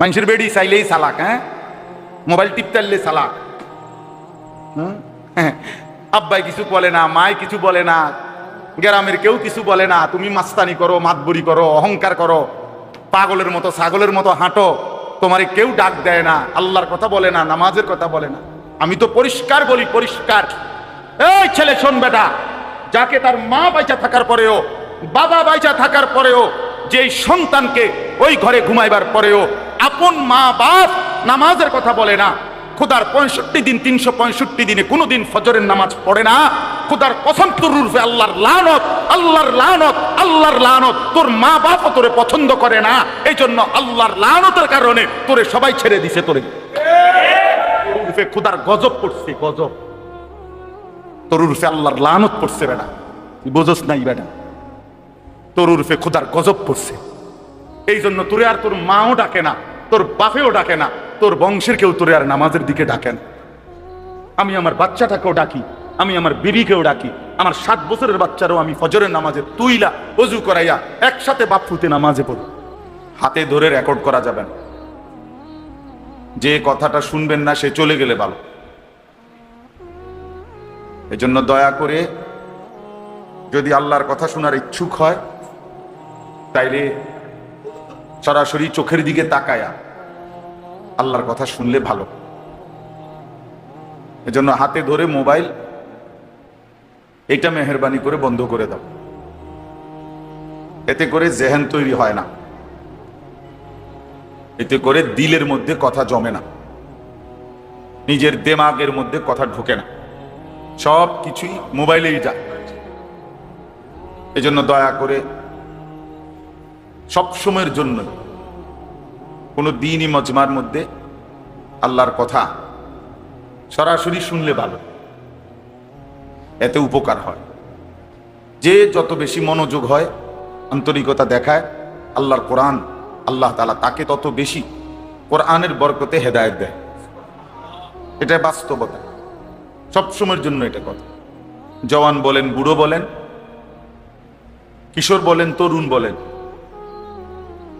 মানুষের বেড়ি চাইলেই চালাক হ্যাঁ? মোবাইল টিপতারলে চালাক। আব্বাই কিছু বলে না মায় কিছু বলে না, গ্রামের কেউ কিছু বলে না, তুমি মাস্তানি করো, মাতবরি করো, অহংকার করো, পাগলের মতো, ছাগলের মতো হাঁটো, তোমারে কেউ ডাক দেয় না, আল্লাহর কথা বলে না, নামাজের কথা বলে না। আমি তো পরিষ্কার বলি, পরিষ্কার। এই ছেলে শোন বেটা, যাকে তার মা বাইচা থাকার পরেও, বাবা বাইচা থাকার পরেও যেই সন্তানকে ওই ঘরে ঘুমাইবার পরেও আপন মা বাপ নামাজের কথা বলে না। খুদার পঁয়ষট্টি দিন, তিনশো পঁয়ষট্টি দিনে কোনোদিন ফজরের নামাজ পড়ে না। খুদার তোর রূপে আল্লাহর লানত আল্লাহর লানত আল্লাহর লানত তোর মা বাপও তোরে পছন্দ করে না। এই জন্য আল্লাহর লানতের কারণে তোরে সবাই ছেড়ে দিছে তোরে। তোর রূপে খুদার গজব পড়ছে, গজব। তোর রূপে আল্লাহর লানত পড়ছে বেটা। তুই বোঝস নাই বেটা। তোর রূপে খুদার গজব পড়ছে। এই জন্য তোরে আর তোর মাও ডাকে না, তোর বাপেও ডাকে না, তোর বংশের কেউ তোরে আর নামাজের দিকে ডাকে না। আমি আমার বাচ্চাটাকেও ডাকি, আমি আমার বিবিকেও ডাকি, আমার সাত বছরের বাচ্চারও আমি ফজরের নামাজে তুইলা, অজু করাইয়া একসাথে বাপ ফুতে নামাজে পড়ি। হাতে ধরে রেকর্ড করা যাবে না। যে কথাটা শুনবেন না, সে চলে গেলে ভালো। এজন্য দয়া করে যদি আল্লাহর কথা শোনার ইচ্ছুক হয় তাইলে সরাসরি চোখের দিকে তাকায়া আল্লাহর কথা শুনলে ভালো। এজন্য হাতে ধরে মোবাইল এটা মেহরবানি করে বন্ধ করে দাও। এতে করে জেহেন তৈরি হয় না। এতে করে দিলের মধ্যে কথা জমে না। নিজের দেমাগের মধ্যে কথা ঢোকে না। সব কিছুই মোবাইলেই যায়। এজন্য দয়া করে সব সময়ের জন্য কোনো দিনই মজমার মধ্যে আল্লাহর কথা সরাসরি শুনলে ভালো। এতে উপকার হয়। যে যত বেশি মনোযোগ হয়, আন্তরিকতা দেখায়, আল্লাহর কোরআন, আল্লাহ তালা তাকে তত বেশি কোরআনের বরকতে হেদায়ত দেয়। এটা বাস্তবতা। সবসময়ের জন্য এটা কথা। জওয়ান বলেন, বুড়ো বলেন, কিশোর বলেন, তরুণ বলেন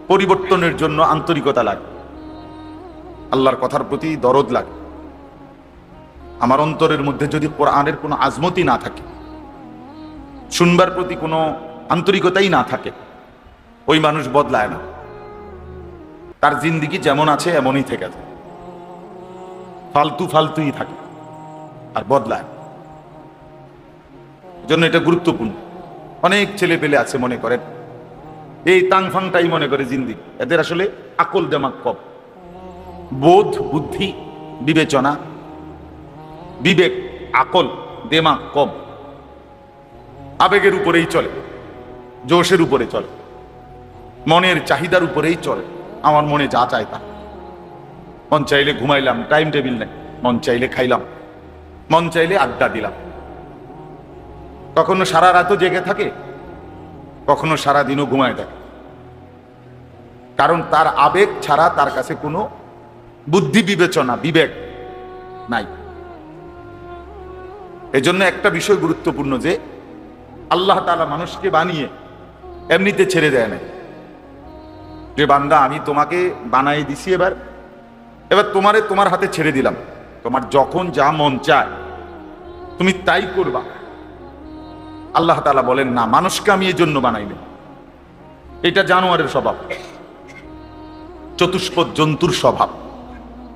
পরিবর্তনের জন্য আন্তরিকতা লাগে। আল্লাহর কথার প্রতি দরদ লাগে। আমার অন্তরের মধ্যে যদি কোরআনের কোনো আজমতি না থাকে, শুনবার প্রতি কোনো আন্তরিকতাই না থাকে, ওই মানুষ বদলায় না। তার জিন্দিগি যেমন আছে, এমনই থেকে যায়। ফালতু ফালতুই থাকে আর বদলায় জন্য এটা গুরুত্বপূর্ণ। অনেক ছেলে পেলে আছে, মনে করেন এই তাংফাংটাই মনে করে জিন্দিগি এদের আসলে আকল দেমাক কম বোধ, বুদ্ধি, বিবেচনা, বিবেক, আকল দেমাক কম আবেগের উপরেই চলে, জোশের উপরে চলে, মনের চাহিদার উপরেই চলে। আমার মনে যা চায় তা। মন চাইলে ঘুমাইলাম, টাইম টেবিল নেই, মন চাইলে খাইলাম, মন চাইলে আড্ডা দিলাম। কখনো সারা রাতও জেগে থাকে, কখনো সারা দিনও ঘুমায় থাকে। কারণ তার আবেগ ছাড়া তার কাছে কোনো বুদ্ধি বিবেচনা, বিবেক নাই। এজন্য একটা বিষয় গুরুত্বপূর্ণ যে, আল্লাহ তালা মানুষকে বানিয়ে এমনিতে ছেড়ে দেয় না যে, বান্দা, আমি তোমাকে বানাই দিছি এবার এবার তোমারে তোমার হাতে ছেড়ে দিলাম। তোমার যখন যা মন চায়, তুমি তাই করবা। আল্লাহ তালা বলেন, না, মানুষকে আমি এই জন্য বানাইনি এটা জানোয়ারের স্বভাব। চতুষ্পদ জন্তুর স্বভাব।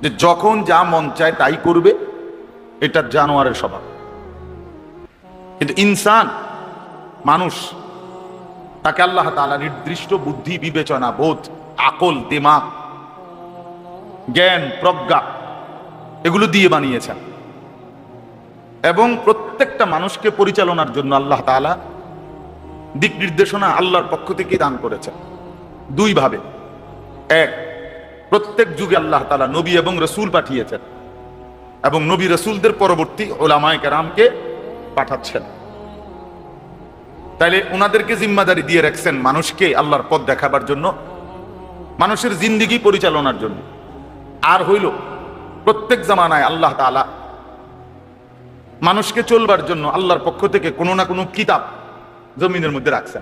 যে যখন যা মন চায় তাই করবে, এটা জানোয়ারের স্বভাব। কিন্তু ইনসান, মানুষ, তাকে আল্লাহ তালা নির্দিষ্ট বুদ্ধি, বিবেচনা, বোধ, আকল, দিমাগ, জ্ঞান, প্রজ্ঞা, এগুলো দিয়ে বানিয়েছেন। এবং প্রত্যেকটা মানুষকে পরিচালনার জন্য আল্লাহ তাআলা দিক নির্দেশনা আল্লাহর পক্ষ থেকে দান করেছেন। দুইভাবে। এক প্রত্যেক যুগে আল্লাহ তালা নবী এবং রসুল পাঠিয়েছেন এবং নবী রসুলদের পরবর্তী ওলামায় কেরামকে পাঠাচ্ছেন। তাইলে ওনাদেরকে জিম্মাদারি দিয়ে রাখছেন মানুষকে আল্লাহর পথ দেখাবার জন্য, মানুষের জিন্দিগি পরিচালনার জন্য। আর হইল, প্রত্যেক জামানায় আল্লাহ তাআলা মানুষকে চলবার জন্য আল্লাহর পক্ষ থেকে কোনো না কোনো কিতাব জমিনের মধ্যে রাখছেন।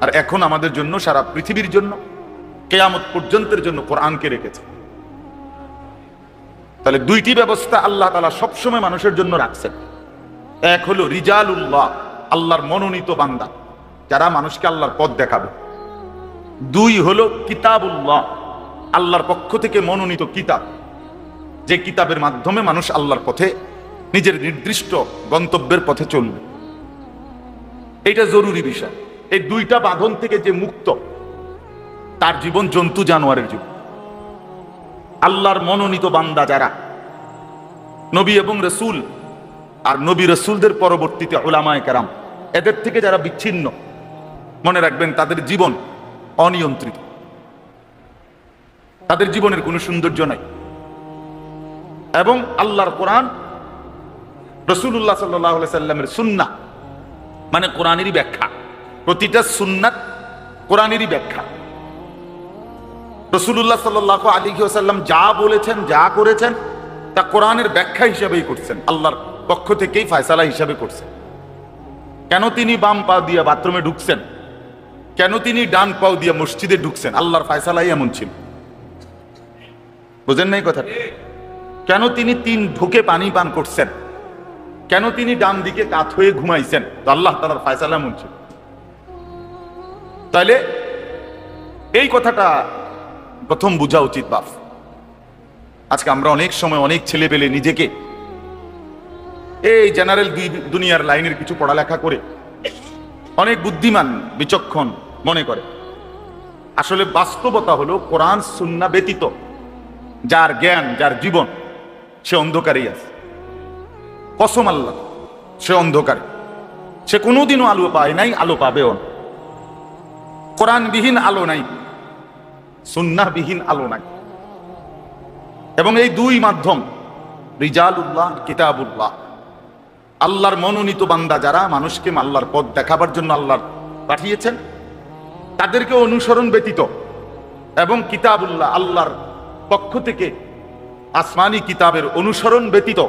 আর এখন আমাদের জন্য সারা পৃথিবীর জন্য কেয়ামত পর্যন্তের জন্য কোরআনকে রেখেছে। তাহলে দুইটি ব্যবস্থা আল্লাহ তালা সবসময় মানুষের জন্য রাখছেন। এক হলো রিজালুল্লাহ, আল্লাহর মনোনীত বান্দা, যারা মানুষকে আল্লাহর পথ দেখাবে। দুই হলো কিতাবুল্লাহ, আল্লাহর পক্ষ থেকে মনোনীত কিতাব। যে কিতাবের মাধ্যমে মানুষ আল্লাহর পথে, নিজের নির্দিষ্ট গন্তব্যের পথে চলবে। এটা জরুরি বিষয়। এই দুইটা বাঁধন থেকে যে মুক্ত তার জীবন জন্তু জানোয়ারের জীবন। আল্লাহর মনোনীত বান্দা যারা, নবী এবং রসুল, আর নবী রসুলদের পরবর্তীতে ওলামায় কেরাম, এদের থেকে যারা বিচ্ছিন্ন, মনে রাখবেন তাদের জীবন অনিয়ন্ত্রিত। তাদের জীবনের কোনো সৌন্দর্য নাই। এবং আল্লাহর কোরআন রসুল্লাহ সাল্লাহ সাল্লামের সুন্না মানে কোরআনেরই ব্যাখ্যা, প্রতিটা সুন্নাত কোরআনেরই ব্যাখ্যা। রসুল্লাহ সাল্লাহ আলী সাল্লাম যা বলেছেন, যা করেছেন, তা কোরআনের ব্যাখ্যা হিসাবেই করছেন, আল্লাহর পক্ষ থেকেই ফায়সালা হিসাবে করছেন। কেন তিনি বাম পা দিয়ে বাথরুমে ঢুকছেন? কেন তিনি ডান পাও দিয়ে মসজিদে ঢুকছেন? আল্লাহর ফায়সালাই এমন ছিল। বুঝেন নাই কথা কেন তিনি তিন ঢুকে পানি পান করছেন? কেন তিনি ডান দিকে কাত হয়ে ঘুমাইছেন? তো আল্লাহ তালার ফায়সালা এমন ছিল। তাইলে এই কথাটা প্রথম বোঝা উচিত বাপ। আজকে আমরা অনেক সময় অনেক ছেলে পেলে নিজেকে এই জেনারেল দুনিয়ার লাইনের কিছু পড়ালেখা করে অনেক বুদ্ধিমান, বিচক্ষণ মনে করে। আসলে বাস্তবতা হলো কোরআন সুন্না ব্যতীত যার জ্ঞান, যার জীবন সে অন্ধকারেই আছে। কসম আল্লাহ, সে অন্ধকার। সে কোনোদিনও আলো পায় নাই, আলো পাবেও না। কোরআনবিহীন আলো নাই। সুন্নাহবিহীন আলো নাই এবং এই দুই মাধ্যম, রিজালুল্লাহ কিতাবুল্লাহ, আল্লাহর মনোনীত বান্দা যারা, মানুষকে আল্লাহর পথ দেখাবার জন্য আল্লাহর পাঠিয়েছেন, তাদেরকে অনুসরণ ব্যতীত এবং কিতাবুল্লাহ আল্লাহর পক্ষ থেকে আসমানি কিতাবের অনুসরণ ব্যতীত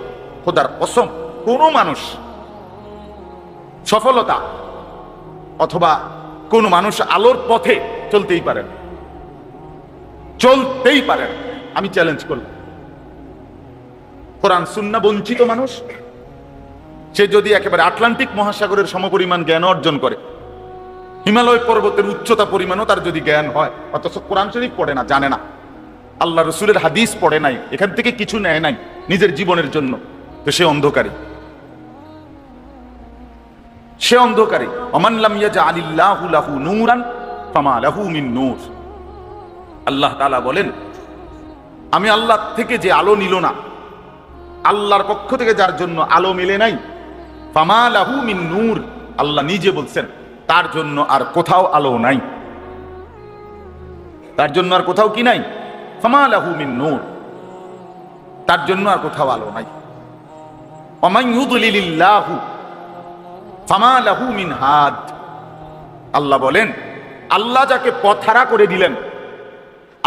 খোদার কসম, কোনো মানুষ সফলতা অথবা কোন মানুষ আলোর পথে চলতেই পারেন চলতেই পারেন আমি চ্যালেঞ্জ করলাম। কোরআন সুন্না বঞ্চিত মানুষ, সে যদি একেবারে আটলান্টিক মহাসাগরের সমপরিমাণ জ্ঞান অর্জন করে, হিমালয় পর্বতের উচ্চতা পরিমাণও তার যদি জ্ঞান হয়, অথচ কোরআন শরীফ পড়ে না, জানে না। আল্লাহ রসুলের হাদিস পড়ে নাই, এখান থেকে কিছু নেয় নাই, নিজের জীবনের জন্য। তো সে অন্ধকারী। সে অন্ধকারী। অমানলাম ইয়াজা আলিল্লাহু লাহু নূরান ফামা লাহু মিন নূর। আল্লাহ তালা বলেন, আমি আল্লাহ থেকে যে আলো নিল না, আল্লাহর পক্ষ থেকে যার জন্য আলো মিলে নাই, ফামা লাহু মিন নূর, আল্লাহ নিজে বলছেন, তার জন্য আর কোথাও আলো নাই। তার জন্য আর কোথাও কি নাই? ফামা লাহু মিন নূর, তার জন্য আর কোথাও আলো নাই। অমাই ইউদলিলিল্লাহু ফামা মিন হাদ, আল্লাহ বলেন, আল্লাহ যাকে পথহারা করে দিলেন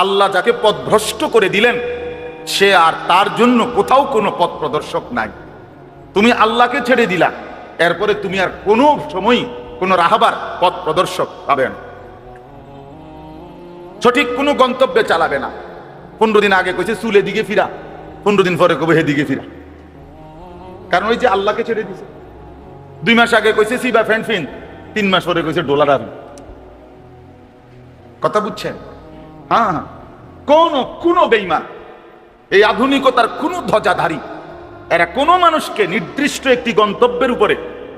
আল্লাহ যাকে পথভ্রষ্ট করে দিলেন, সে আর তার জন্য কোথাও কোনো পথ প্রদর্শক নাই। তুমি আল্লাহকে ছেড়ে দিলা, এরপরে তুমি আর কোনো সময় কোনো রাহাবার পথ প্রদর্শক পাবে না। সঠিক কোনো গন্তব্যে চালাবে না। পনেরো দিন আগে কইছে চুলে দিকে ফিরা। পনেরো দিন পরে কবে দিকে ফিরা। কারণ ওই যে আল্লাহকে ছেড়ে দিছে। দুই মাস আগে কইছে, সিবা ফ্যান ফিন। তিন মাস পরে কইছে, ডোলার কথা বুঝছেন? হ্যাঁ হ্যাঁ। কোন কোন বেইমান এই আধুনিকতার কোন ধ্বজাধারী এরা কোনো মানুষকে নির্দিষ্ট একটি গন্তব্যের উপরে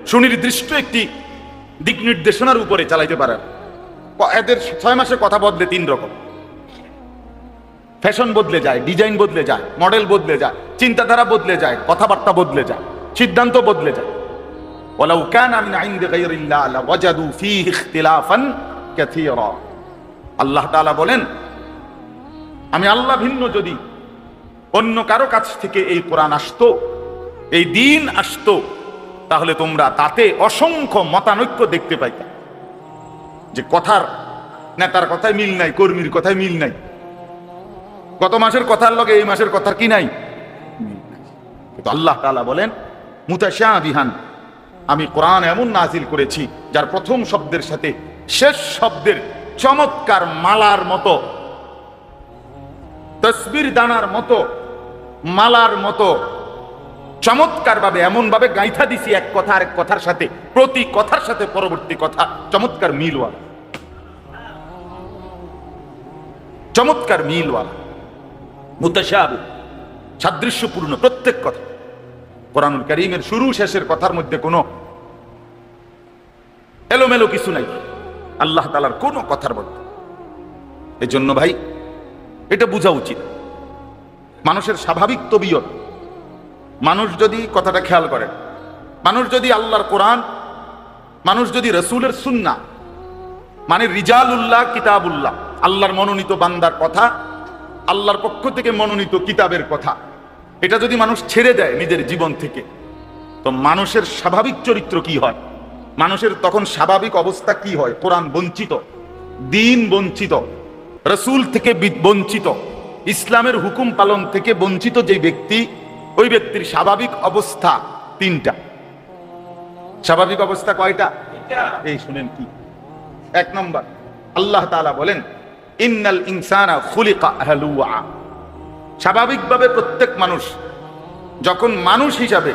সুনির্দিষ্ট একটি দিক নির্দেশনার উপরে চালাইতে পারে না। ক- এদের ছয় মাসে কথা বদলে তিন রকম ফ্যাশন বদলে যায় ডিজাইন বদলে যায় মডেল বদলে যায় চিন্তাধারা বদলে যায় কথাবার্তা বদলে যায় সিদ্ধান্ত বদলে যায় ولو كان من عند غير الله لوجدوا فيه اختلافا كثيرا আল্লাহ তাআলা বলেন আমি আল্লাহ ভিন্ন যদি, অন্য কারও কাছ থেকে এই কোরআন আসতো, এই দিন আসতো, তাহলে তোমরা তাতে অসংখ্য মতানৈক্য দেখতে পাইতা। যে কথার নেতার কথায় মিল নাই, কর্মীর কথায় মিল নাই। গত মাসের কথার লগে এই মাসের কথার কি নাই? আল্লাহ তাআলা বলেন বিহান আমি কোরআন এমন নাজিল করেছি, যার প্রথম শব্দের সাথে শেষ শব্দের চমৎকার মালার মতো তসবির দানার মতো, মালার মতো চমৎকার ভাবে এমন ভাবে গাইথা দিছি এক কথা আর এক কথার সাথে, প্রতি কথার সাথে পরবর্তী কথা, চমৎকার মিলওয়ালা। চমৎকার মিলওয়ালা। মুতাশাবি সাদৃশ্যপূর্ণ প্রত্যেক কথা। কোরআনুল করিমের শুরু শেষের কথার মধ্যে কোনো এলোমেলো কিছু নাই। আল্লাহ তালার কোনো কথার মধ্যে। এই জন্য ভাই এটা বোঝা উচিত। মানুষের স্বাভাবিক তবিয়ত। মানুষ যদি কথাটা খেয়াল করে, মানুষ যদি আল্লাহর কোরআন, মানুষ যদি রসুলের সুন্না মানে রিজাল উল্লাহ কিতাবুল্লাহ, আল্লাহর মনোনীত বান্দার কথা, আল্লাহর পক্ষ থেকে মনোনীত কিতাবের কথা, এটা যদি মানুষ ছেড়ে দেয় নিজের জীবন থেকে, তো মানুষের স্বাভাবিক চরিত্র কি হয়? মানুষের তখন স্বাভাবিক অবস্থা কি হয়? কোরআন বঞ্চিত, দিন বঞ্চিত রসুল থেকে বঞ্চিত। ইসলামের হুকুম পালন থেকে বঞ্চিত যে ব্যক্তি, ওই ব্যক্তির স্বাভাবিক অবস্থা তিনটা। স্বাভাবিক অবস্থা কয়টা? এই শুনেন কি। এক নম্বর, আল্লাহ তাআলা বলেন, ইন্নাল ইনসানা খুলিকা হালুয়া। স্বাভাবিকভাবে প্রত্যেক মানুষ, যখন মানুষ হিসাবে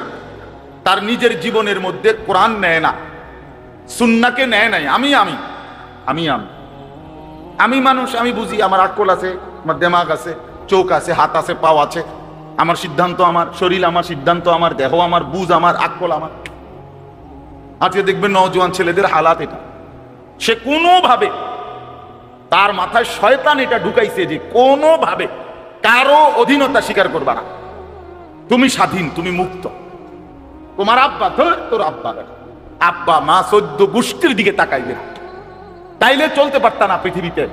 তার নিজের জীবনের মধ্যে কোরআন নেয় না, সুন্নাকে নেয় নাই, আমি আমি আমি আমি। আমি মানুষ, আমি বুঝি, আমার আকল আছে, আমার দেমাগ আছে, চোখ আছে, হাত আছে, পাও আছে। আমার সিদ্ধান্ত আমার, শরীর আমার, সিদ্ধান্ত আমার, দেহ আমার, বুঝ আমার আকল আমার। আজকে দেখবেন নজওয়ান ছেলেদের হালাত এটা। সে কোনোভাবে তার মাথায় শয়তান এটা ঢুকাইছে যে কোনোভাবে কারও অধীনতা স্বীকার করবা না। তুমি স্বাধীন, তুমি মুক্ত। তোমার আব্বা তোর আব্বা। আব্বা মা সদ্য গোষ্ঠীর দিকে তাকাইবে না। তাইলে চলতে পারতা না পৃথিবীতে।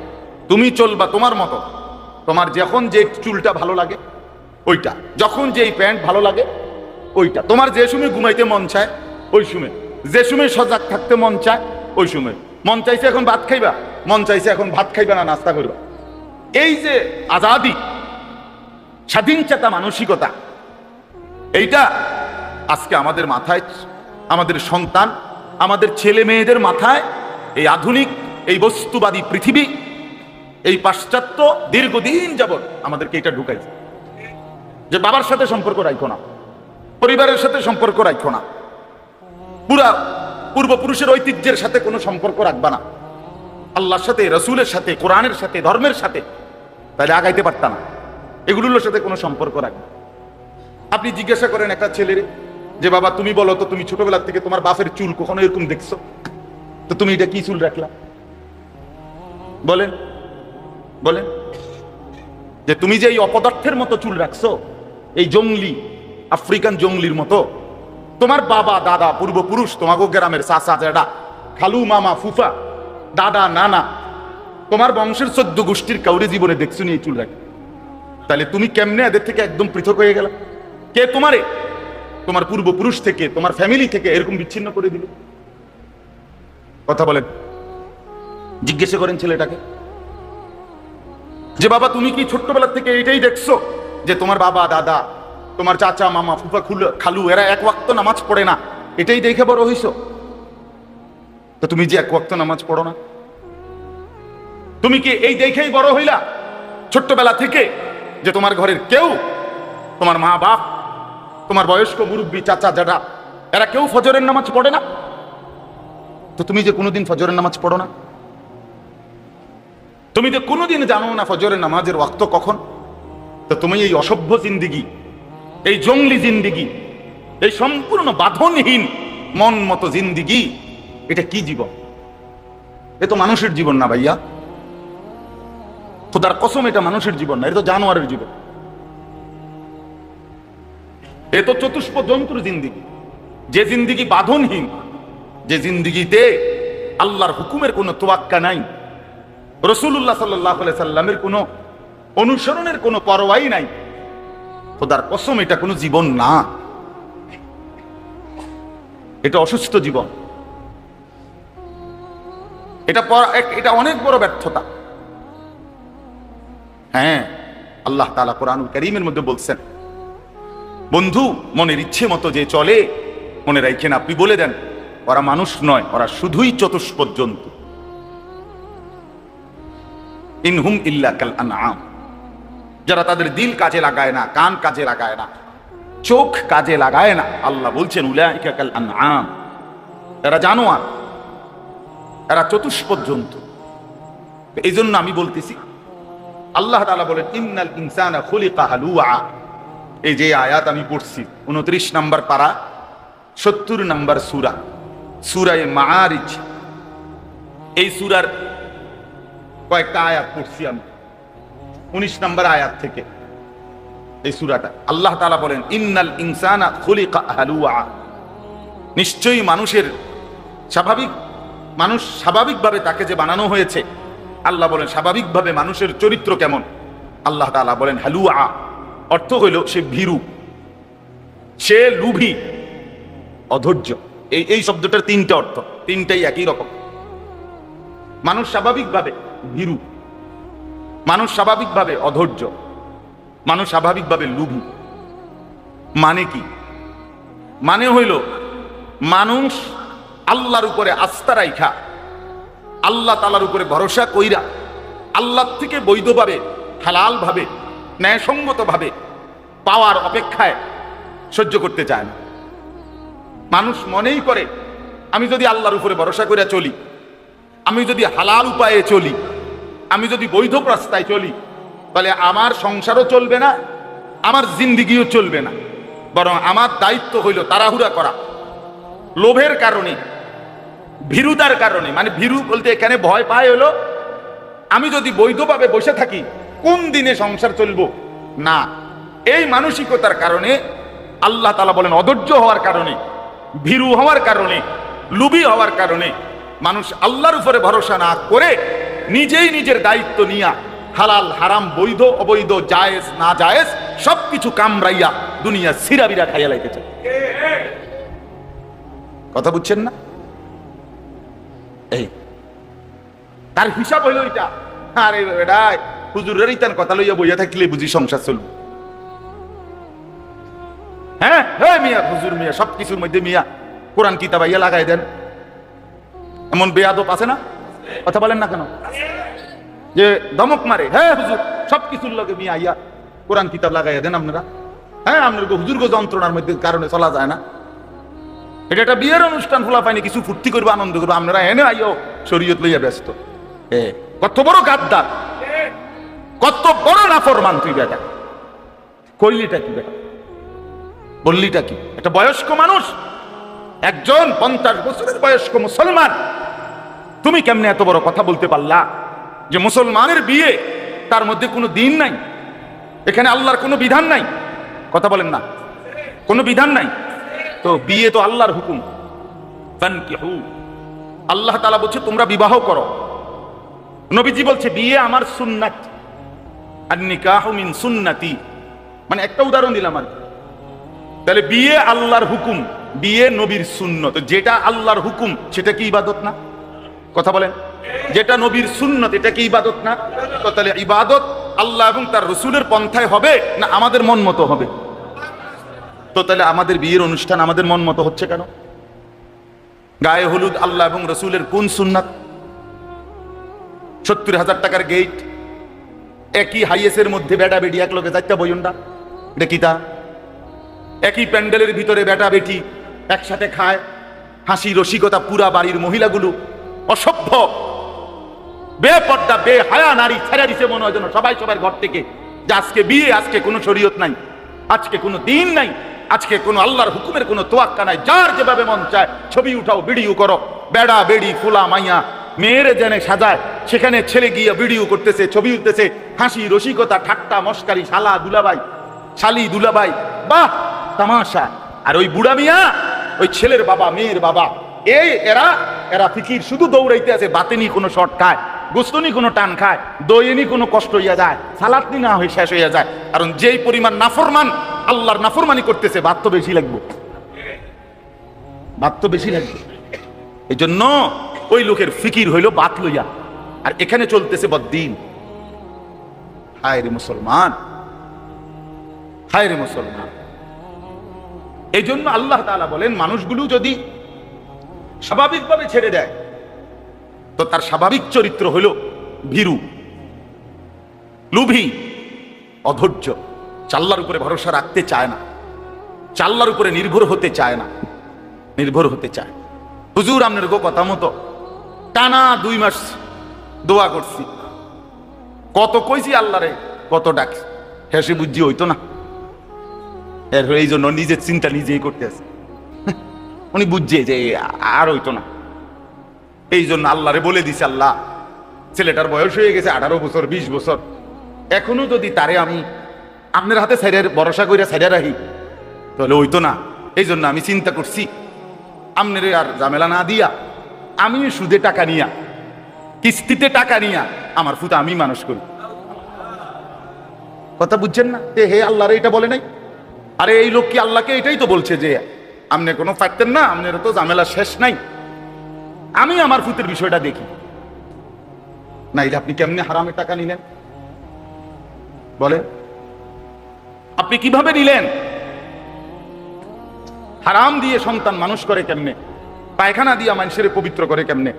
তুমি চলবা তোমার মতো। তোমার যখন যে চুলটা ভালো লাগে, ওইটা। যখন যেই প্যান্ট ভালো লাগে, ওইটা। তোমার যে সময় ঘুমাইতে মন চায়, ওই সময় যে সময় সজাগ থাকতে মন চায়, ওই সময় মন চাইছে এখন ভাত খাইবা, মন চাইছে এখন ভাত খাইবা না নাস্তা করবা। এই যে আজাদি, স্বাধীন চেতা মানসিকতা, এইটা আজকে আমাদের মাথায়, আমাদের সন্তান, আমাদের ছেলে মেয়েদের মাথায় এই আধুনিক এই বস্তুবাদী পৃথিবী, এই পাশ্চাত্য দীর্ঘদিন যাবৎ আমাদেরকে এটা ঢুকাইছে। যে বাবার সাথে সম্পর্ক রাখো না, পরিবারের সাথে সম্পর্ক রাখো না। পুরা পূর্বপুরুষের ঐতিহ্যের সাথে কোনো সম্পর্ক রাখবা না। আল্লাহর সাথে, রসুলের সাথে, কোরআনের সাথে, ধর্মের সাথে তাহলে আগাইতে পারতা না। এগুলোর সাথে কোনো সম্পর্ক রাখবে আপনি জিজ্ঞাসা করেন একটা ছেলের, যে বাবা তুমি বলো তো তুমি ছোটবেলার থেকে তোমার বাপের চুল কখনো এরকম দেখছ? তো তুমি এটা কি চুল রাখলা? বলেন বলেন, যে তুমি যে এই অপদার্থের মতো চুল রাখছো, এই জঙ্গলি, আফ্রিকান জঙ্গলির মতো, তোমার বাবা, দাদা, পূর্বপুরুষ তোমাকে গ্রামের চাচা জেডা খালু, মামা, ফুফা, দাদা, নানা, তোমার বংশের চোদ্দ গোষ্ঠীর কাউরে জীবনে দেখছ এই চুল রাখে? তাহলে তুমি কেমনে এদের থেকে একদম পৃথক হয়ে গেল? কে তোমারে? তোমার পূর্বপুরুষ থেকে, তোমার ফ্যামিলি থেকে এরকম বিচ্ছিন্ন করে দিল? কথা বলেন। জিজ্ঞেস করেন ছেলেটাকে যে, বাবা, তুমি কি ছোট্টবেলা থেকে এটাই দেখছ যে তোমার বাবা, দাদা, তোমার চাচা, মামা, ফুফা, খুলু, খালু, এরা এক ওয়াক্ত নামাজ পড়ে না? এটাই দেখে বড় হইছো? তো তুমি যে এক ওয়াক্ত নামাজ পড়ো না? তুমি কি এই দেখেই বড় হইলা ছোট্টবেলা থেকে যে তোমার ঘরের কেউ, তোমার মা বাপ, তোমার বয়স্ক মুরব্বী, চাচা জাডা এরা কেউ ফজরের নামাজ পড়ে না? তো তুমি যে কোনোদিন ফজরের নামাজ পড়ো না? তুমি যে কোনোদিন জানো না ফজরের নামাজের ওয়াক্ত কখন? তো তুমি এই অসভ্য জিন্দিগি, এই জঙ্গলি জিন্দিগি, এই সম্পূর্ণ বাঁধনহীন মন মতো জিন্দিগি, এটা কি জীবন? এ তো মানুষের জীবন না ভাইয়া। খোদার কসম, এটা মানুষের জীবন না, এটা তো জানোয়ারের জীবন। এ তো চতুষ্প জন্তুর জিন্দিগি। যে জিন্দিগি বাঁধনহীন, যে জিন্দিগিতে আল্লাহর হুকুমের কোনো তোয়াক্কা নাই রসুল্লাহ সাল্লাহ সাল্লামের কোনো অনুসরণের কোনো পরোয়াই নাই। খোদার কসম, এটা কোনো জীবন না। এটা অসুস্থ জীবন। এটা এটা অনেক বড় ব্যর্থতা। হ্যাঁ আল্লাহ তালা কোরআনুল করিমের মধ্যে বলছেন, বন্ধু, মনের ইচ্ছে মতো যে চলে, মনে রাখেন আপনি বলে দেন, ওরা মানুষ নয়, ওরা শুধুই চতুষ্পদ জন্তু। ইনহুম ইল্লা কাল আনআম। যারা তাদের দিল কাজে লাগায় না, কান কাজে লাগায় না, চোখ কাজে লাগায় না, আল্লাহ বলছেন, উলাইকা কাল আনআম। এরা জানোয়ার, এরা চতুষ্পদ জন্তু এই জন্য আমি বলতেছি, আল্লাহ তাআলা বলেন, ইন্নাল ইনসানা খুলিকা হালুয়া। এই যে আয়াত আমি পড়ছি, উনত্রিশ নাম্বার পারা, সত্তর নাম্বার সুরা, সুরায় মাআরিজ। এই সুরার কয়েকটা আয়াত পড়ছি আমি। উনিশ নাম্বার আয়াত থেকে এই সুরাটা। আল্লাহ তাআলা বলেন, ইন্নাল ইনসানা খুলিকা হালুয়া। নিশ্চয়ই মানুষের স্বাভাবিক, মানুষ স্বাভাবিকভাবে তাকে যে বানানো হয়েছে, আল্লাহ বলেন, স্বাভাবিকভাবে মানুষের চরিত্র কেমন? আল্লাহ তাআলা বলেন, হালুয়া। অর্থ হইল, সে ভীরু, সে লুভি, অধৈর্য। এই এই শব্দটার তিনটা অর্থ, তিনটাই একই রকম। মানুষ স্বাভাবিকভাবে ভীরু। মানুষ স্বাভাবিকভাবে অধৈর্য। মানুষ স্বাভাবিকভাবে লুভি। মানে কি? মানে হইল, মানুষ আল্লাহর উপরে আস্থা রাইখা, আল্লাহ তালার উপরে ভরসা কইরা, আল্লাহ থেকে বৈধভাবে, হালালভাবে, ন্যায়সঙ্গতভাবে পাওয়ার অপেক্ষায় সহ্য করতে চায় না। মানুষ মনেই করে, আমি যদি আল্লাহর উপরে ভরসা করে চলি, আমি যদি হালাল উপায়ে চলি আমি যদি বৈধ রাস্তায় চলি তাহলে আমার সংসারও চলবে না, আমার জিন্দিগিও চলবে না। বরং আমার দায়িত্ব হইল তাড়াহুড়া করা। লোভের কারণে, ভীরুতার কারণে মানে ভীরু বলতে এখানে ভয় পায় হলো, আমি যদি বৈধভাবে বসে থাকি, কোন দিনে সংসার চলব? না। এই মানসিকতার কারণে, আল্লাহ তালা বলেন অধৈর্য হওয়ার কারণে, ভীরু হওয়ার কারণে, লুবি হওয়ার কারণে, মানুষ আল্লাহর উপরে ভরসা না করে নিজেই নিজের দায়িত্ব নিয়া হালাল, হারাম, বৈধ, অবৈধ, জায়েজ, না জায়েজ সবকিছু কামড়াইয়া দুনিয়া সিরাবিরা খাইয়া লাইতেছে। কথা বুঝছেন না? এই, তার হিসাব হইল এটা আরে বেটা হুজুরের ইতান কথা লইয়া বইয়া থাকলে বুঝি সংসার চলবে। হ্যাঁ? হ্যাঁ মিয়া, হুজুর মিয়া সব কিছুর মধ্যে মিয়া কোরআন কিতাব আইয়া লাগাই দেন। এমন বেয়াদব আছে না? কথা বলেন না কেন? যে ধমক মারে হ্যাঁ হুজুর সব কিছুর লগে মিয়া আইয়া কোরআন কিতাব লাগাইয়া দেন আপনারা। হ্যাঁ আপনার হুজুর গো যন্ত্রণার মধ্যে কারণে চলা যায় না। এটা একটা বিয়ের অনুষ্ঠান খোলা পাইনি কিছু ফুর্তি করব, আনন্দ করব, আপনারা এনে আইও শরীয়ত লইয়া ব্যস্ত। এ, কত বড় গাদ্দার, কত বড় নাফরমান তুই বেটা। কইলিটা কি বেটা? বললিটা কি? একটা বয়স্ক মানুষ, একজন পঞ্চাশ বছরের বয়স্ক মুসলমান তুমি কেমনে এত বড় কথা বলতে পারলা? যে মুসলমানের বিয়ে তার মধ্যে কোনো দিন নাই। এখানে আল্লাহর কোনো বিধান নাই। কথা বলেন না। কোনো বিধান নাই। তো বিয়ে তো আল্লাহর হুকুম। আল্লাহ তালা বলছে, তোমরা বিবাহ করো। নবীজি বলছে, বিয়ে আমার সুন্নাত। আর নিকাহ মিন সুন্নাতি। মানে একটা উদাহরণ দিলাম আর তাহলে বিয়ে আল্লাহর হুকুম, বিয়ে নবীর সুন্নত। যেটা আল্লাহর হুকুম, সেটা কি ইবাদত না? কথা বলেন। যেটা নবীর সুন্নত, এটা কি ইবাদত না? তাহলে ইবাদত আল্লাহ এবং তার রসুলের পন্থায় হবে না আমাদের মন মতো হবে? তো তাহলে আমাদের বিয়ের অনুষ্ঠান আমাদের মন মতো হচ্ছে কেন? গায়ে হলুদ আল্লাহ এবং রসুলের কোন সুন্নাত? সত্তর হাজার টাকার গেট একই হাইয়েসের মধ্যে বেটা বেটি, এক লোকে চারটা এটা কি তা? একই প্যান্ডেলের ভিতরে বেটা বেটি একসাথে খায়, হাসি রসিকতা পুরা বাড়ির মহিলাগুলো। অসভ্য। বেপর্দা বে হায়া নারী ছেড়ে দিছে মনে হয় যেন সবাই সবার ঘর থেকে। যে আজকে বিয়ে, আজকে কোনো শরীয়ত নাই, আজকে কোনো দিন নাই, আজকে কোনো আল্লাহর হুকুমের কোনো তোয়াক্কা নাই। যার যেভাবে মন চায়, ছবি উঠাও, ভিডিও করো। বেড়া, বেড়ি, ফুলা, মাইয়া, মেয়েরে জেনে সাজায়, সেখানে ছেলে গিয়ে ভিডিও করতেছে, ছবি উঠতেছে। হাসি, রসিকতা, ঠাট্টা, মস্কারি, শালা দুলাবাই শালি দুলাবাই বাহ, তামাশা। আর ওই বুড়া মিয়া, ওই ছেলের বাবা, মেয়ের বাবা, এই এরা এরা ফিকির, শুধু দৌড়াইতে আছে, বাতেনি কোনো শর্ট খায়, গোস্তনি কোনো টান খায় দইনি কোনো কষ্ট হইয়া যায় সালাতনি না হয়ে শেষ হইয়া যায়। কারণ যেই পরিমাণ নাফরমান, আল্লাহর নাফরমানি করতেছে ভাত তো বেশি লাগবে। ভাত তো বেশি লাগবে। এই জন্য ওই লোকের ফিকির হইল বাত লইয়া। আর এখানে চলতেছে বদ্দিন। হায় রে মুসলমান। হায় রে মুসলমান। এই জন্য আল্লাহ তাআলা বলেন, মানুষগুলো যদি স্বাভাবিকভাবে ছেড়ে দেয়। তো তার স্বাভাবিক চরিত্র হলো ভীরু, লুভি, অধৈর্য, চাল্লার উপরে ভরসা রাখতে চায় না, চাল্লার উপরে নির্ভর হতে চায় না, নির্ভর হতে চায়। হুজুর আপনার গো কথা মতো টানা দুই মাস দোয়া করছি। কত কইছি আল্লাহরে, কত ডাকছি। হেসে বুঝছি হইতো না। এর এই জন্য নিজের চিন্তা নিজেই করতে আছে। উনি বুঝছে যে আর হইতো না। এই জন্য আল্লাহরে বলে দিছে, আল্লাহ, ছেলেটার বয়স হয়ে গেছে, আঠারো বছর, বিশ বছর। এখনও যদি তারে আমি আপনার হাতে সাইডের ভরসা কইরা সাইডে রাখি, তাহলে হইতো না। এই জন্য আমি চিন্তা করছি, আপনার আর ঝামেলা না দিয়া, আমি সুদে টাকা নিয়া, কিস্তিতে টাকা নিয়া আমার ফুতা আমি মানুষ করি। কথা বুঝছেন না? হে আল্লাহরে এটা বলে নাই? আরে এই লোক কি আল্লাহকে এটাই তো বলছে যে আপনি কোনো ফাকতেন না আপনার তো ঝামেলা শেষ নাই। আমি আমার ফুতের বিষয়টা দেখি। নাইলে আপনি কেমনে হারামে টাকা নিলেন? বলেন। আপনি কীভাবে নিলেন? হারাম দিয়ে সন্তান মানুষ করে কেমনে? পায়খানা দিয়া মানুষের পবিত্র করে কেমনে?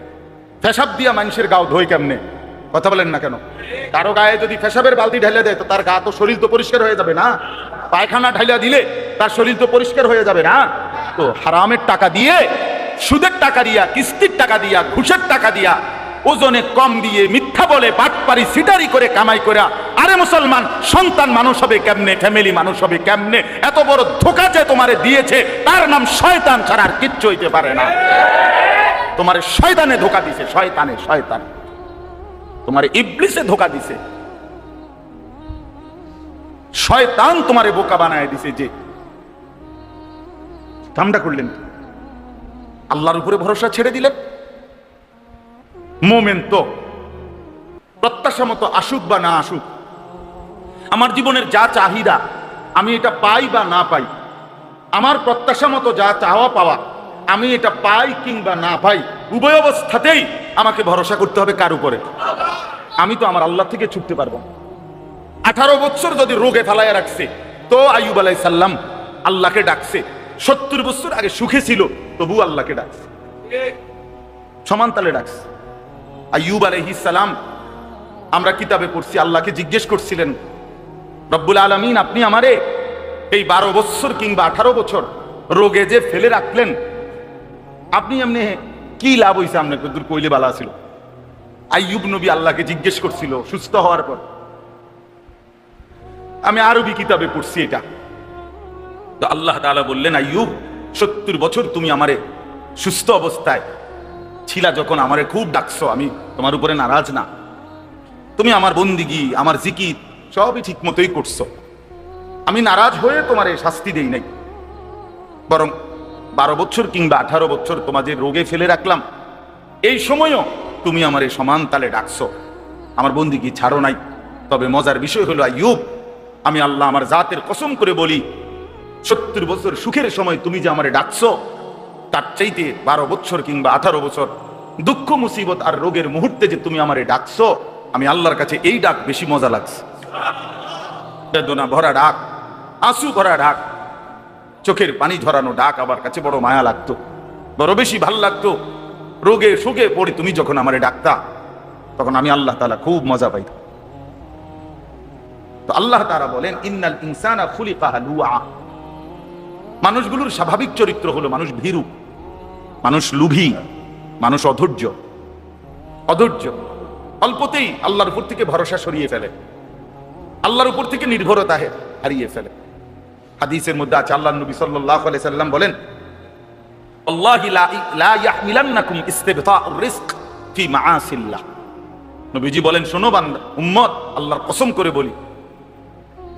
ফেসাব দিয়া মানুষের গাও ধোয় কেমনে? কথা বলেন না কেন? কারও গায়ে যদি ফেসাবের বালতি ঢেলে দেয়, তো তার গা তো শরীর তো পরিষ্কার হয়ে যাবে না? পায়খানা ঢাইলা দিলে তার শরীর তো পরিষ্কার হয়ে যাবে না? তো হারামের টাকা দিয়ে, সুদের টাকা দিয়া, কিস্তির টাকা দিয়া, ঘুষের টাকা দিয়া, ওজনে কম দিয়ে মিথ্যা বলে বাটপারি, সিটারি করে কামাই করে, আরে মুসলমান, সন্তান মানুষ হবে কেমনে ফ্যামিলি মানুষ হবে কেমনে? এত বড় ধোকা যে তোমারে দিয়েছে, তার নাম শয়তান ছাড়া আর কিচ্ছু হইতে পারে না। তোমার শয়তানে ধোকা দিছে, শয়তানে, শয়তান। তোমার ইবলিসে ধোকা দিছে। শয়তান তোমারে বোকা বানায় দিছে যে। কামটা করলেন আল্লাহর উপরে ভরসা ছেড়ে দিলেন। মোমেন তো প্রত্যাশা মতো আসুক বা না আসুক, আমার জীবনের যা চাহিদা, আমি এটা পাই বা না পাই, আমার প্রত্যাশা মতো যা চাওয়া পাওয়া আমি এটা পাই কিংবা না পাই, উভয় অবস্থাতেই আমাকে ভরসা করতে হবে কার উপরে। আমি তো আমার আল্লাহ থেকে ছুটতে পারব আঠারো বছর যদি রোগে ফেলাইয়া রাখছে, তো আইব আলাই সাল্লাম আল্লাহকে ডাকছে। সত্তর বছর আগে সুখে ছিল তবু আল্লাহকে ডাকছে। সমান তালে ডাকছে। আইয়ুব আলাইহিস সালাম, আমরা কিতাবে পড়ছি, আল্লাহকে জিজ্ঞেস করছিলেন, রব্বুল আলমিন, আপনি আমারে এই বারো বছর কিংবা আঠারো বছর রোগে যে ফেলে রাখলেন আপনি এমনি কি লাভ হয়েছে আপনার? দূর কইলে বালা ছিল। আইয়ুব নবী আল্লাহকে জিজ্ঞেস করছিল, সুস্থ হওয়ার পর। আমি আরবি কিতাবে পড়ছি এটা। তো আল্লাহ তাআলা বললেন, আইয়ুব, সত্তর বছর তুমি আমারে সুস্থ অবস্থায় ছিলা যখন আমারে খুব ডাকছো, আমি তোমার উপরে নারাজ না। তুমি আমার বন্দিগি, আমার জিকির সবই ঠিক মতোই করছ। আমি নারাজ হয়ে তোমার শাস্তি দেই নাই। বরং বারো বছর কিংবা আঠারো বছর তোমাদের রোগে ফেলে রাখলাম। এই সময়ও তুমি আমার এই সমান তালে ডাকছো। আমার বন্দি কি ছাড়ো নাই। তবে মজার বিষয় হলো, আইয়ুব, আমি আল্লাহ আমার জাতের কসম করে বলি, সত্তর বছর সুখের সময় তুমি যে আমারে ডাকছো, তার চাইতে বারো বছর কিংবা আঠারো বছর দুঃখ, মুসিবত আর রোগের মুহূর্তে যে তুমি আমারে ডাকছো, আমি আল্লাহর কাছে এই ডাক বেশি মজা লাগছে। বেদনা ভরা ডাক, আঁসু ভরা ডাক চোখের পানি ঝরানো ডাক আমার কাছে বড় মায়া লাগতো। বড় বেশি ভালো লাগতো। রোগে শোকে পড়ে তুমি যখন আমারে ডাকতা, তখন আমি আল্লাহ তালা খুব মজা পাইতাম। তো আল্লাহ তারা বলেন, ইন্নাল ইনসানা খুলিকা হালুয়া। মানুষগুলোর স্বাভাবিক চরিত্র হলো মানুষ ভীরু, মানুষ লুভী, মানুষ অধৈর্য। অধৈর্য। অল্পতেই আল্লাহর উপর থেকে ভরসা সরিয়ে ফেলে। আল্লাহর উপর থেকে নির্ভরতা হারিয়ে ফেলে। হাদিসের মধ্যে আছে আল্লাহ নবী আলাইহি সাল্লাম বলেন নবীজি বলেন, শোনো বান্দা, উম্মত, আল্লাহর কসম করে বলি,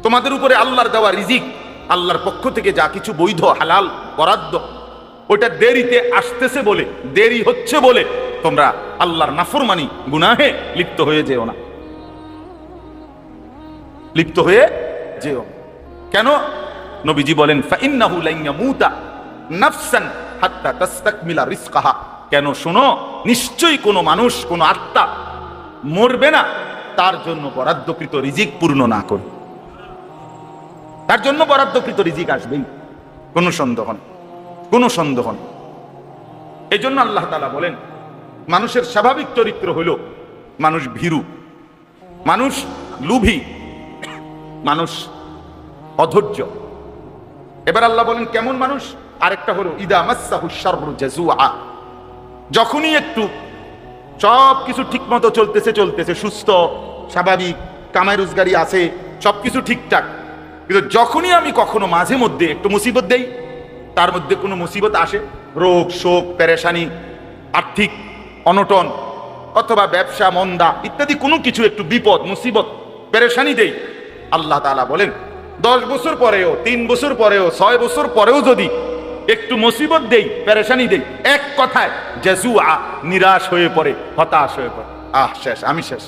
তোমাদের উপরে আল্লাহর দেওয়া রিজিক, আল্লাহর পক্ষ থেকে যা কিছু বৈধ, হালাল, বরাদ্দ ওটা দেরিতে আসতেছে বলে, দেরি হচ্ছে বলে তোমরা আল্লাহর নাফরমানি, গুনাহে লিপ্ত হয়ে যেও না। লিপ্ত হয়ে যেও কেন? নবীজি বলেন, ফাইন্নাহু লান ইয়ামুতা নাফসান হাত্তা তাস্তাকমিলা কেন শোনো, নিশ্চয়ই কোনো মানুষ, কোনো আত্মা মরবে না, তার জন্য বরাদ্দকৃত রিজিক পূর্ণ না করে। তার জন্য বরাদ্দকৃত রিজিক আসবেই। কোনো সন্দেহ নেই, কোনো সন্দেহ নেই। এই জন্য আল্লাহ তালা বলেন, মানুষের স্বাভাবিক চরিত্র হলো, মানুষ ভীরু, মানুষ লুভী, মানুষ অধৈর্য। এবার আল্লাহ বলেন, কেমন মানুষ? আরেকটা হলো, ইদা মাসাহু যখনই একটু সব কিছু ঠিক মতো চলতেছে চলতেছে, সুস্থ, স্বাভাবিক, কামাই রোজগারি আছে সব কিছু ঠিকঠাক। কিন্তু যখনই আমি কখনো মাঝে মধ্যে একটু মুসিবত দেই, তার মধ্যে কোনো মুসিবত আসে, রোগ, শোক, পেরেশানি, আর্থিক অনটন অথবা ব্যবসা, মন্দা ইত্যাদি কোনো কিছু একটু বিপদ, মুসিবত, পেরেশানি দেই, আল্লাহ তাআলা বলেন দশ বছর পরেও, তিন বছর পরেও, ছয় বছর পরেও যদি একটু মুসিবত দেই, পেরেশানি দেই, এক কথায় জেসু আ নিরাশ হয়ে পড়ে, হতাশ হয়ে পড়ে। আহ, শেষ, আমি শেষ।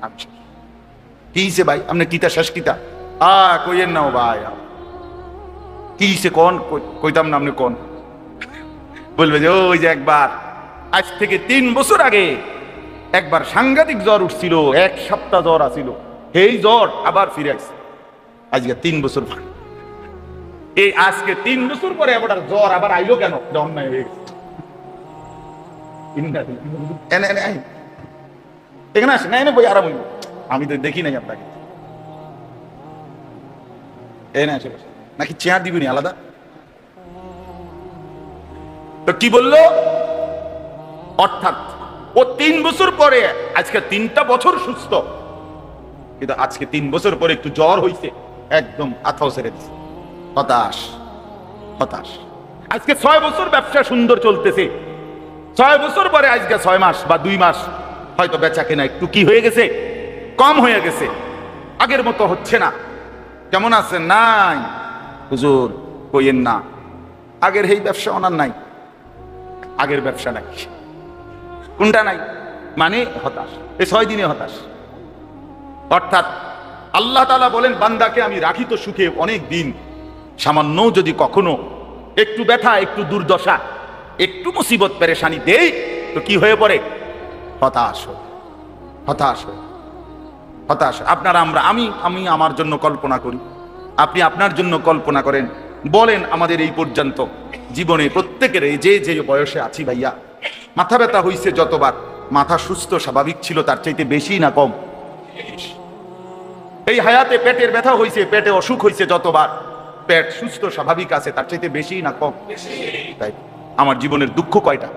আমি শেষ। কি হিসে ভাই? আপনি কিতা শেষ কিতা? আ কইয়েন নাও ভাই। কি হিসে কোন? কই- কইতাম না আপনি কোন? বলবে যে, ওই যে একবার। আজ থেকে তিন বছর আগে একবার সাংঘাতিক জ্বর উঠছিল, এক সপ্তাহ জ্বর আসিল এই জ্বর আবার ফিরে আসছে। আজকে তিন বছর পর এই আজকে তিন বছর পরে আবার জ্বর আবার আইলো কেন? অন্যায় হয়ে গেছে। এখানে আসে না এনে বই আরাম হইব আমি তো দেখি নাই আপনাকে। এনে আসে নাকি চেয়ার দিবনি আলাদা? তো কি বলল? অর্থাৎ ও তিন বছর পরে আজকে তিনটা বছর সুস্থ। কিন্তু আজকে তিন বছর পরে একটু জ্বর হইছে। একদম আথাও ছেড়ে দিছে। হতাশ হতাশ। আজকে ছয় বছর ব্যবসা সুন্দর চলতেছে। ছয় বছর পরে আজকে ছয় মাস বা দুই মাস হয়তো বেচা কেনা একটু কি হয়ে গেছে? কম হয়ে গেছে। আগের মতো হচ্ছে না। কেমন আছে নাই। হুজুর কইয়েন না। আগের এই ব্যবসা ওনার নাই। আগের ব্যবসা নাই। কোনটা নাই? মানে হতাশ। এই ছয় দিনে হতাশ। অর্থাৎ আল্লাহ তালা বলেন, বান্দাকে আমি রাখি তো সুখে অনেক দিন। সামান্য যদি কখনো একটু ব্যথা, একটু দুর্দশা, একটু মুসিবত পেরেশানি দেই, তো কি হয়ে পড়ে? হতাশ হতাশ হতাশ। আপনারা আমরা, আমি আমি আমার জন্য কল্পনা করি। আপনি আপনার জন্য কল্পনা করেন। বলেন আমাদের এই পর্যন্ত জীবনে প্রত্যেকের এই যে যে বয়সে আছি ভাইয়া, মাথা ব্যথা হইছে যতবার। মাথা সুস্থ, স্বাভাবিক ছিল, তার চাইতে বেশি না কম? এই হায়াতে পেটের ব্যথা হয়েছে পেটে অসুখ হয়েছে যতবার। পেট সুস্থ স্বাভাবিক আছে তার চাইতে বেশি না কম? তাই আমার জীবনের দুঃখ কয়টা?